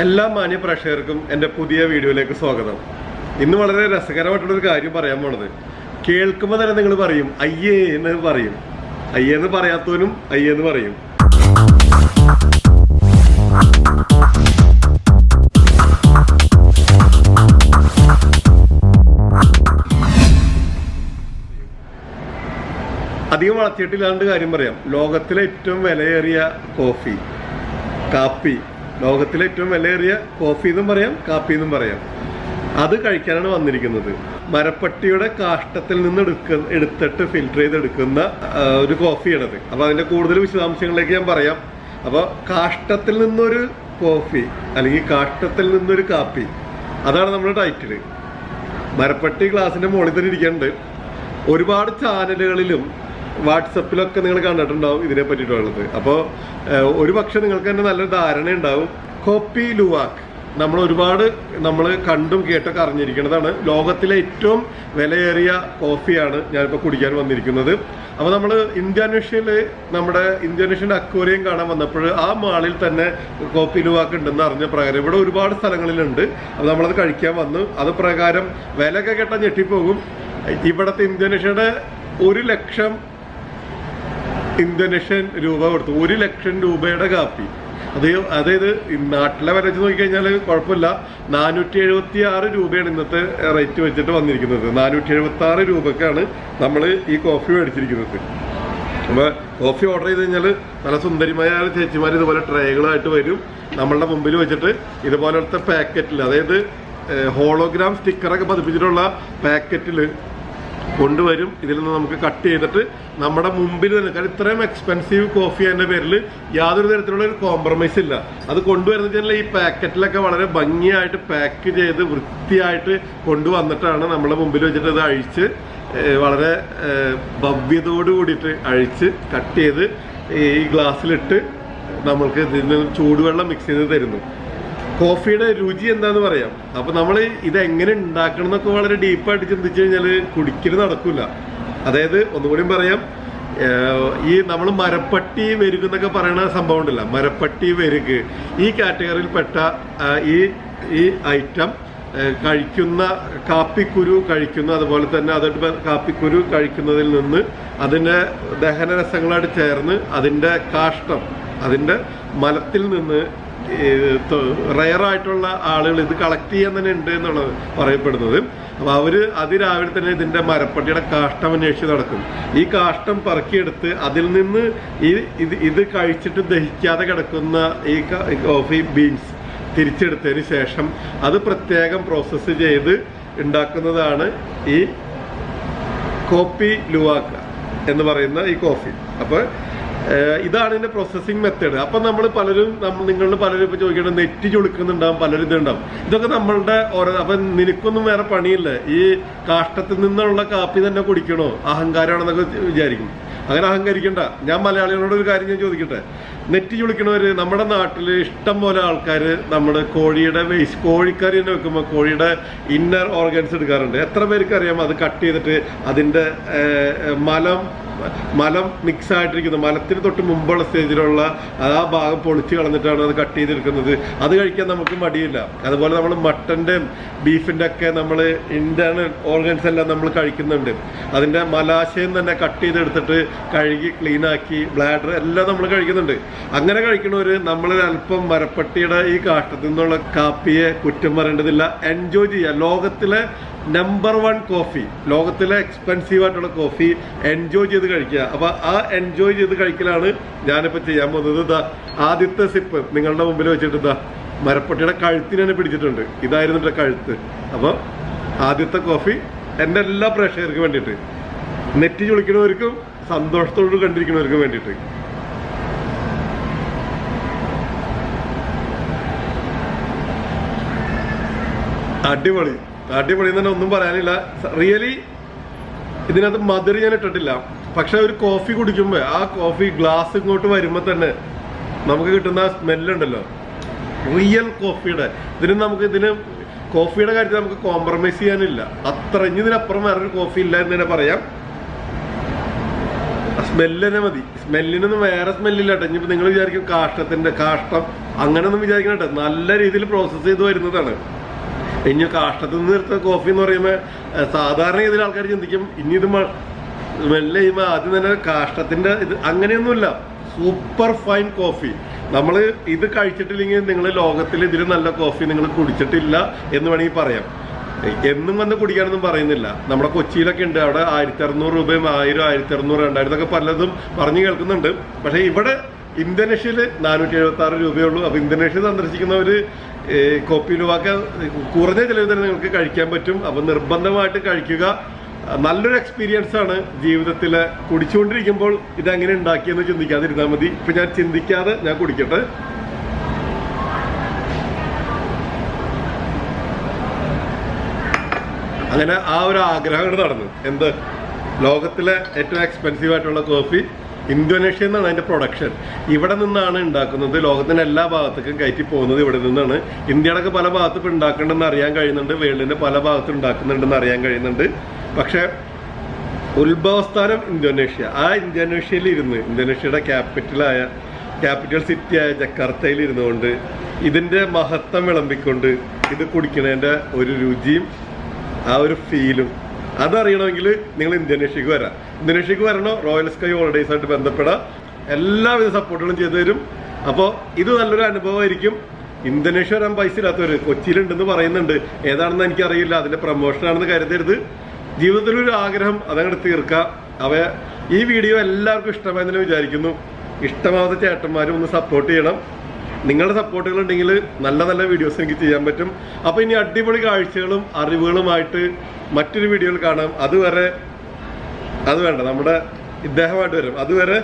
എല്ലാ മാന്യ പ്രേക്ഷകർക്കും എന്റെ പുതിയ വീഡിയോയിലേക്ക് സ്വാഗതം. ഇന്ന് വളരെ രസകരമായിട്ടുള്ളൊരു കാര്യം പറയാൻ പോണത്. കേൾക്കുമ്പോൾ തന്നെ നിങ്ങൾ പറയും അയ്യേ എന്ന് പറയും. അയ്യേ എന്ന് പറയാത്തവനും അയ്യേ എന്ന് പറയും. അധികം വളർത്തിയിട്ടില്ലാണ്ട് കാര്യം പറയാം. ലോകത്തിലെ ഏറ്റവും വിലയേറിയ കോഫി കാപ്പി ലോകത്തിലെ ഏറ്റവും വിലയേറിയ കോഫി എന്നും പറയാം കാപ്പി എന്നും പറയാം. അത് കഴിക്കാനാണ് വന്നിരിക്കുന്നത്. മരപ്പട്ടിയുടെ കാഷ്ടത്തിൽ നിന്ന് എടുക്ക എടുത്തിട്ട് ഫിൽറ്റർ ചെയ്തെടുക്കുന്ന ഒരു കോഫിയാണത് അപ്പോൾ അതിന്റെ കൂടുതൽ വിശദാംശങ്ങളിലേക്ക് ഞാൻ പറയാം. അപ്പോൾ കാഷ്ടത്തിൽ നിന്നൊരു കോഫി അല്ലെങ്കിൽ കാഷ്ടത്തിൽ നിന്നൊരു കാപ്പി അതാണ് നമ്മുടെ ടൈറ്റിൽ മരപ്പട്ടി ഗ്ലാസിന്റെ മുകളിൽ തന്നെ ഇരിക്കുന്നുണ്ട്. ഒരുപാട് ചാനലുകളിലും വാട്സപ്പിലൊക്കെ നിങ്ങൾ കണ്ടിട്ടുണ്ടാവും ഇതിനെ പറ്റിയിട്ടുള്ളത്. അപ്പോൾ ഒരു പക്ഷെ നിങ്ങൾക്ക് തന്നെ നല്ലൊരു ധാരണ ഉണ്ടാവും കോപ്പി ലുവാക്ക്. നമ്മൾ ഒരുപാട് നമ്മൾ കണ്ടും കേട്ടൊക്കെ അറിഞ്ഞിരിക്കുന്നതാണ്. ലോകത്തിലെ ഏറ്റവും വിലയേറിയ കോഫിയാണ് ഞാനിപ്പോൾ കുടിക്കാൻ വന്നിരിക്കുന്നത്. അപ്പോൾ നമ്മൾ ഇന്ത്യാനേഷ്യയിൽ നമ്മുടെ ഇന്ത്യാനേഷ്യന്റെ അക്വേറിയം കാണാൻ വന്നപ്പോൾ ആ മാളിൽ തന്നെ കോപ്പി ലുവാക്ക് ഉണ്ടെന്ന് അറിഞ്ഞ പ്രകാരം ഇവിടെ ഒരുപാട് സ്ഥലങ്ങളിലുണ്ട്. അപ്പോൾ നമ്മളത് കഴിക്കാൻ വന്നു. അത് പ്രകാരം വിലയൊക്കെ കേട്ടാൽ ഞെട്ടിപ്പോകും. ഇവിടുത്തെ ഇന്ത്യാനേഷ്യയുടെ ഒരു ലക്ഷം ഇന്തോനേഷ്യൻ രൂപ കൊടുത്തു. ഒരു ലക്ഷം രൂപയുടെ കാപ്പി. അത് അതായത് നാട്ടിലെ വില വെച്ച് നോക്കിക്കഴിഞ്ഞാൽ കുഴപ്പമില്ല. നാനൂറ്റി എഴുപത്തി ആറ് രൂപയാണ് ഇന്നത്തെ റേറ്റ് വെച്ചിട്ട് വന്നിരിക്കുന്നത്. നാനൂറ്റി എഴുപത്തി ആറ് രൂപക്കാണ് നമ്മൾ ഈ കോഫി മേടിച്ചിരിക്കുന്നത്. അപ്പോൾ കോഫി ഓർഡർ ചെയ്ത് കഴിഞ്ഞാൽ നല്ല സുന്ദരിമായ ചേച്ചിമാർ ഇതുപോലെ ട്രേകളായിട്ട് വരും. നമ്മളുടെ മുമ്പിൽ വെച്ചിട്ട് ഇതുപോലത്തെ പാക്കറ്റിൽ അതായത് ഹോളോഗ്രാം സ്റ്റിക്കറൊക്കെ പതിപ്പിച്ചിട്ടുള്ള പാക്കറ്റിൽ കൊണ്ടുവരും. ഇതിൽ നിന്ന് നമുക്ക് കട്ട് ചെയ്തിട്ട് നമ്മുടെ മുമ്പിൽ തന്നെ കാരണം ഇത്രയും എക്സ്പെൻസീവ് കോഫി അതിന്റെ പേരിൽ യാതൊരു തരത്തിലുള്ള ഒരു കോംപ്രമൈസ് ഇല്ല. അത് കൊണ്ടുവരുന്ന ഈ പാക്കറ്റിലൊക്കെ വളരെ ഭംഗിയായിട്ട് പാക്ക് ചെയ്ത് വൃത്തിയായിട്ട് കൊണ്ടുവന്നിട്ടാണ് നമ്മുടെ മുമ്പിൽ വെച്ചിട്ട് ഇത് അഴിച്ച് വളരെ ഭവ്യതയോട് കൂടിയിട്ട് അഴിച്ച് കട്ട് ചെയ്ത് ഈ ഗ്ലാസ്സിലിട്ട് നമ്മൾക്ക് ഇതിൽ നിന്ന് ചൂടുവെള്ളം മിക്സ് ചെയ്ത് തരുന്നു. കോഫിയുടെ രുചി എന്താന്ന് പറയാം. അപ്പൊ നമ്മൾ ഇത് എങ്ങനെ ഉണ്ടാക്കണം എന്നൊക്കെ വളരെ ഡീപ്പായിട്ട് ചിന്തിച്ചു കഴിഞ്ഞാൽ കുടിക്കൽ നടക്കൂല. അതായത് ഒന്നുകൂടി പറയാം ഈ നമ്മൾ മരപ്പട്ടി വെരുക് എന്നൊക്കെ പറയുന്ന സംഭവം ഉണ്ടല്ല മരപ്പട്ടി വെരുക്. ഈ കാറ്റഗറിയിൽപ്പെട്ട പെട്ട ഈ ഈ ഐറ്റം കഴിക്കുന്ന കാപ്പിക്കുരു കഴിക്കുന്ന അതുപോലെ തന്നെ അതിന്റെ കാപ്പിക്കുരു കഴിക്കുന്നതിൽ നിന്ന് അതിന്റെ ദഹനരസങ്ങളായിട്ട് ചേർന്ന് അതിന്റെ കാഷ്ടം അതിന്റെ മലത്തിൽ നിന്ന് റയറായിട്ടുള്ള ആളുകൾ ഇത് കളക്ട് ചെയ്യാൻ തന്നെ ഉണ്ട് എന്നുള്ളത് പറയപ്പെടുന്നത്. അപ്പോൾ അവർ അതിരാവിലെ തന്നെ ഇതിന്റെ മരപ്പട്ടിയുടെ കാഷ്ടം അന്വേഷിച്ച് നടക്കും. ഈ കാഷ്ടം പറക്കിയെടുത്ത് അതിൽ നിന്ന് ഈ ഇത് ഇത് കഴിച്ചിട്ട് ദഹിക്കാതെ കിടക്കുന്ന ഈ കോഫി ബീൻസ് തിരിച്ചെടുത്തതിന് ശേഷം അത് പ്രത്യേകം പ്രോസസ്സ് ചെയ്ത് ഉണ്ടാക്കുന്നതാണ് ഈ കോപ്പി ലുവാക്ക എന്ന് പറയുന്ന ഈ കോഫി അപ്പോൾ ഇതാണ് ഇതിന്റെ പ്രോസസ്സിംഗ് മെത്തേഡ് അപ്പം നമ്മൾ പലരും നിങ്ങളിൽ പലരും ഇപ്പോൾ ചോദിക്കണം നെറ്റ് ചുളുക്കുന്നുണ്ടാവും പലരും ഇതുണ്ടാവും. ഇതൊക്കെ നമ്മളുടെ ഓരോ അപ്പം നിനക്കൊന്നും വേറെ പണിയില്ല. ഈ കാഷ്ടത്തിൽ നിന്നുള്ള കാപ്പി തന്നെ കുടിക്കണോ? അഹങ്കാരമാണെന്നൊക്കെ വിചാരിക്കും. അങ്ങനെ അഹങ്കരിക്കണ്ട. ഞാൻ മലയാളികളോട് ഒരു കാര്യം ഞാൻ ചോദിക്കട്ടെ? നെറ്റ് ചുളിക്കണവര് നമ്മുടെ നാട്ടിൽ ഇഷ്ടം പോലെ ആൾക്കാർ നമ്മുടെ കോഴിയുടെ വേസ്റ്റ് കോഴിക്കറി തന്നെ വെക്കുമ്പോൾ കോഴിയുടെ ഇന്നർ ഓർഗൻസ് എടുക്കാറുണ്ട്. എത്ര പേർക്ക് അറിയാം അത് കട്ട് ചെയ്തിട്ട് അതിന്റെ മലം മലം മിക്സ് ആയിട്ടിരിക്കുന്നത് മലത്തിന് തൊട്ട് മുമ്പുള്ള സ്റ്റേജിലുള്ള ആ ഭാഗം പൊളിച്ച് കളഞ്ഞിട്ടാണ് അത് കട്ട് ചെയ്തെടുക്കുന്നത് അത് കഴിക്കാൻ നമുക്ക് മടിയില്ല. അതുപോലെ നമ്മൾ മട്ടന്റെയും ബീഫിന്റെ ഒക്കെ നമ്മൾ ഇന്റേണൽ ഓർഗൻസ് എല്ലാം നമ്മൾ കഴിക്കുന്നുണ്ട്. അതിന്റെ മലാശയം തന്നെ കട്ട് ചെയ്തെടുത്തിട്ട് കഴുകി ക്ലീൻ ആക്കി ബ്ലാഡർ എല്ലാം നമ്മൾ കഴിക്കുന്നുണ്ട്. അങ്ങനെ കഴിക്കണവർ നമ്മൾ അല്പം മരപ്പട്ടിയുടെ ഈ കാട്ടത്തിൽ നിന്നുള്ള കാപ്പിയെ കുറ്റം പറയേണ്ടതില്ല. എൻജോയ് ചെയ്യുക. ലോകത്തിലെ നമ്പർ വൺ കോഫി ലോകത്തിലെ എക്സ്പെൻസീവ് ആയിട്ടുള്ള കോഫി എൻജോയ് ചെയ്ത് കഴിക്കുക. അപ്പൊ ആ എൻജോയ് ചെയ്ത് കഴിക്കലാണ് ഞാനിപ്പോ ചെയ്യാൻ പോകുന്നത്. ഇതാ ആദ്യത്തെ സിപ്പ് നിങ്ങളുടെ മുമ്പിൽ വെച്ചിട്ട് ഇതാ മരപ്പട്ടിയുടെ കഴുത്തിന് തന്നെ പിടിച്ചിട്ടുണ്ട്. ഇതായിരുന്നു എന്റെ കഴുത്ത്. അപ്പോൾ ആദ്യത്തെ കോഫി എന്റെ എല്ലാ പ്രേക്ഷകർക്കും വേണ്ടിയിട്ട് നെറ്റ് ചുളിക്കുന്നവർക്കും സന്തോഷത്തോട് കണ്ടിരിക്കുന്നവർക്കും വേണ്ടിയിട്ട്. അടിപൊളി. അടിപൊളി എന്ന് തന്നെ ഒന്നും പറയാനില്ല. റിയലി ഇതിനകത്ത് മധുരം ഞാൻ ഇട്ടിട്ടില്ല. പക്ഷെ ഒരു കോഫി കുടിക്കുമ്പോൾ ആ കോഫി ഗ്ലാസ് ഇങ്ങോട്ട് വരുമ്പോൾ തന്നെ നമുക്ക് കിട്ടുന്ന ആ സ്മെല്ലുണ്ടല്ലോ റിയൽ കോഫിയുടെ ഇതിന് നമുക്ക് ഇതിന് കോഫിയുടെ കാര്യത്തിൽ നമുക്ക് കോംപ്രമൈസ് ചെയ്യാനില്ല. അത്ര ഇനി ഇതിനപ്പുറം വേറൊരു കോഫി ഇല്ല എന്ന് തന്നെ പറയാം. സ്മെല്ല് തന്നെ മതി. സ്മെല്ലിനൊന്നും വേറെ സ്മെല്ലില്ല കേട്ടോ. ഇനിയിപ്പോൾ നിങ്ങൾ വിചാരിക്കും കാഷ്ടത്തിന്റെ കാഷ്ടം അങ്ങനെയൊന്നും കേട്ടോ. നല്ല രീതിയിൽ പ്രോസസ്സ് ചെയ്ത് വരുന്നതാണ്. ഇനി കാഷ്ടത്തിൽ നിന്ന് നിർത്തുന്ന കോഫി എന്ന് പറയുമ്പോൾ സാധാരണ ഇതിൽ ആൾക്കാർ ചിന്തിക്കും ഇനി ഇത് മെല്ലെ ചെയ്യുമ്പോൾ ആദ്യം തന്നെ കാഷ്ടത്തിന്റെ ഇത് അങ്ങനെയൊന്നുമില്ല. സൂപ്പർ ഫൈൻ കോഫി നമ്മൾ ഇത് കഴിച്ചിട്ടില്ലെങ്കിൽ നിങ്ങൾ ലോകത്തിൽ ഇതിൽ നല്ല കോഫി നിങ്ങൾ കുടിച്ചിട്ടില്ല എന്ന് വേണമെങ്കിൽ പറയാം. എന്നും വന്ന് കുടിക്കാനൊന്നും പറയുന്നില്ല. നമ്മുടെ കൊച്ചിയിലൊക്കെ ഉണ്ട്. അവിടെ ആയിരത്തി അറുന്നൂറ് രൂപയും ആയിരം ആയിരത്തി അറുന്നൂറ് രണ്ടായിരത്തൊക്കെ പലതും പറഞ്ഞു കേൾക്കുന്നുണ്ട്. പക്ഷേ ഇവിടെ ഇന്തോനേഷ്യയിൽ നാനൂറ്റി എഴുപത്തി ആറ് രൂപയുള്ളൂ അപ്പോൾ ഇന്തോനേഷ്യ സന്ദർശിക്കുന്നവർ കോപ്പി ലുവാക്ക കുറഞ്ഞ ചിലവ് തന്നെ നിങ്ങൾക്ക് കഴിക്കാൻ പറ്റും. അപ്പോൾ നിർബന്ധമായിട്ട് കഴിക്കുക. നല്ലൊരു എക്സ്പീരിയൻസ് ആണ് ജീവിതത്തിൽ കുടിച്ചുകൊണ്ടിരിക്കുമ്പോൾ ഇതെങ്ങനെ ഉണ്ടാക്കിയെന്ന് ചിന്തിക്കാതിരുന്നാൽ മതി. ഇപ്പൊ ഞാൻ ചിന്തിക്കാതെ ഞാൻ കുടിക്കട്ടെ. അങ്ങനെ ആ ഒരു ആഗ്രഹം നടന്നു. എന്ത്? ലോകത്തിലെ ഏറ്റവും എക്സ്പെൻസീവ് ആയിട്ടുള്ള കോഫി ഇന്തോനേഷ്യ എന്നാണ് അതിന്റെ പ്രൊഡക്ഷൻ ഇവിടെ നിന്നാണ് ഉണ്ടാക്കുന്നത്. ലോകത്തിന്റെ എല്ലാ ഭാഗത്തേക്കും കയറ്റി പോകുന്നത് ഇവിടെ നിന്നാണ്. ഇന്ത്യയുടെ പല ഭാഗത്തും ഉണ്ടാക്കണമെന്ന് അറിയാൻ കഴിയുന്നുണ്ട്. വേൾഡിന്റെ പല ഭാഗത്തും ഉണ്ടാക്കുന്നുണ്ടെന്ന് അറിയാൻ കഴിയുന്നുണ്ട്. പക്ഷെ ഉത്ഭവസ്ഥാനം ഇന്തോനേഷ്യ. ആ ഇന്തോനേഷ്യയിൽ ഇരുന്ന് ഇന്തോനേഷ്യയുടെ ക്യാപിറ്റലായ ക്യാപിറ്റൽ സിറ്റിയായ ജക്കാർത്തയിൽ ഇരുന്നുകൊണ്ട് ഇതിന്റെ മഹത്വം വിളമ്പിക്കൊണ്ട് ഇത് കുടിക്കുന്നതിന്റെ ഒരു രുചിയും ആ ഒരു ഫീലും. അതറിയണമെങ്കിൽ നിങ്ങൾ ഇന്തോനേഷ്യക്ക് വരാം. ഇന്തോനേഷ്യക്ക് വരണോ? റോയൽ സ്കൈ ഹോളിഡേസ് ആയിട്ട് ബന്ധപ്പെടാം. എല്ലാവിധ സപ്പോർട്ടുകളും ചെയ്തു തരും. അപ്പോൾ ഇത് നല്ലൊരു അനുഭവമായിരിക്കും. ഇന്തോനേഷ്യ വരാൻ പൈസ ഇല്ലാത്തവർ കൊച്ചിയിലുണ്ടെന്ന് പറയുന്നുണ്ട്. ഏതാണെന്ന് എനിക്കറിയില്ല. അതിന്റെ പ്രൊമോഷനാണെന്ന് കരുതരുത്. ജീവിതത്തിലൊരു ആഗ്രഹം അതങ്ങോട്ട് തീർക്കാം. അവ ഈ വീഡിയോ എല്ലാവർക്കും ഇഷ്ടമായെന്ന് വിചാരിക്കുന്നു. ഇഷ്ടമാവാത്ത ചേട്ടന്മാരും ഒന്ന് സപ്പോർട്ട് ചെയ്യണം. നിങ്ങളുടെ സപ്പോർട്ടുകൾ ഉണ്ടെങ്കിൽ നല്ല നല്ല വീഡിയോസ് എനിക്ക് ചെയ്യാൻ പറ്റും. അപ്പോൾ ഇനി അടിപൊളി കാഴ്ചകളും അറിവുകളുമായിട്ട് മറ്റൊരു വീഡിയോയിൽ കാണാം. അതുവരെ അത് വേണ്ട നമ്മുടെ ഇദ്ദേഹമായിട്ട് വരും. അതുവരെ